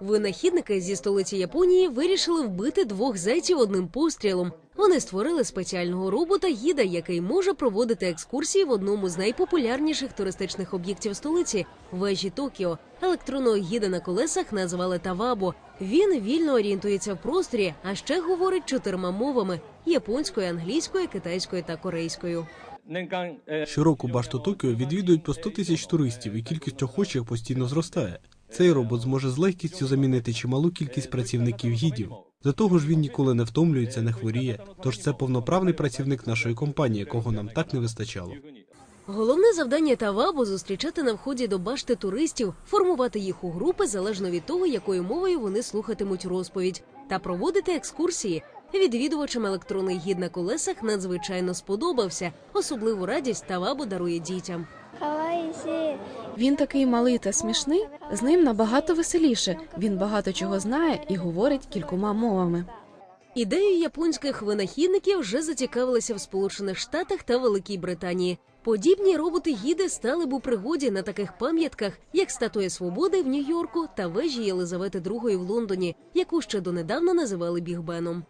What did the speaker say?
Винахідники зі столиці Японії вирішили вбити двох зайців одним пострілом. Вони створили спеціального робота гіда, який може проводити екскурсії в одному з найпопулярніших туристичних об'єктів столиці вежі Токіо. Електронного гіда на колесах назвали Тавабо. Він вільно орієнтується в просторі, а ще говорить чотирма мовами: японською, англійською, китайською та корейською. Щороку башту Токіо відвідують по 100 тисяч туристів, і кількість охочих постійно зростає. Цей робот зможе з легкістю замінити чималу кількість працівників гідів. До того ж, він ніколи не втомлюється, не хворіє. Тож це повноправний працівник нашої компанії, якого нам так не вистачало. Головне завдання Тавабо зустрічати на вході до башти туристів, формувати їх у групи залежно від того, якою мовою вони слухатимуть розповідь, та проводити екскурсії. Відвідувачам електронний гід на колесах надзвичайно сподобався. Особливу радість Тавабо дарує дітям. Він такий малий та смішний. З ним набагато веселіше. Він багато чого знає і говорить кількома мовами. Ідеєю японських винахідників вже зацікавилися в Сполучених Штатах та Великій Британії. Подібні роботи-гіди стали б у пригоді на таких пам'ятках, як статуя свободи в Нью-Йорку та вежі Єлизавети II в Лондоні, яку ще донедавна називали Бігбеном.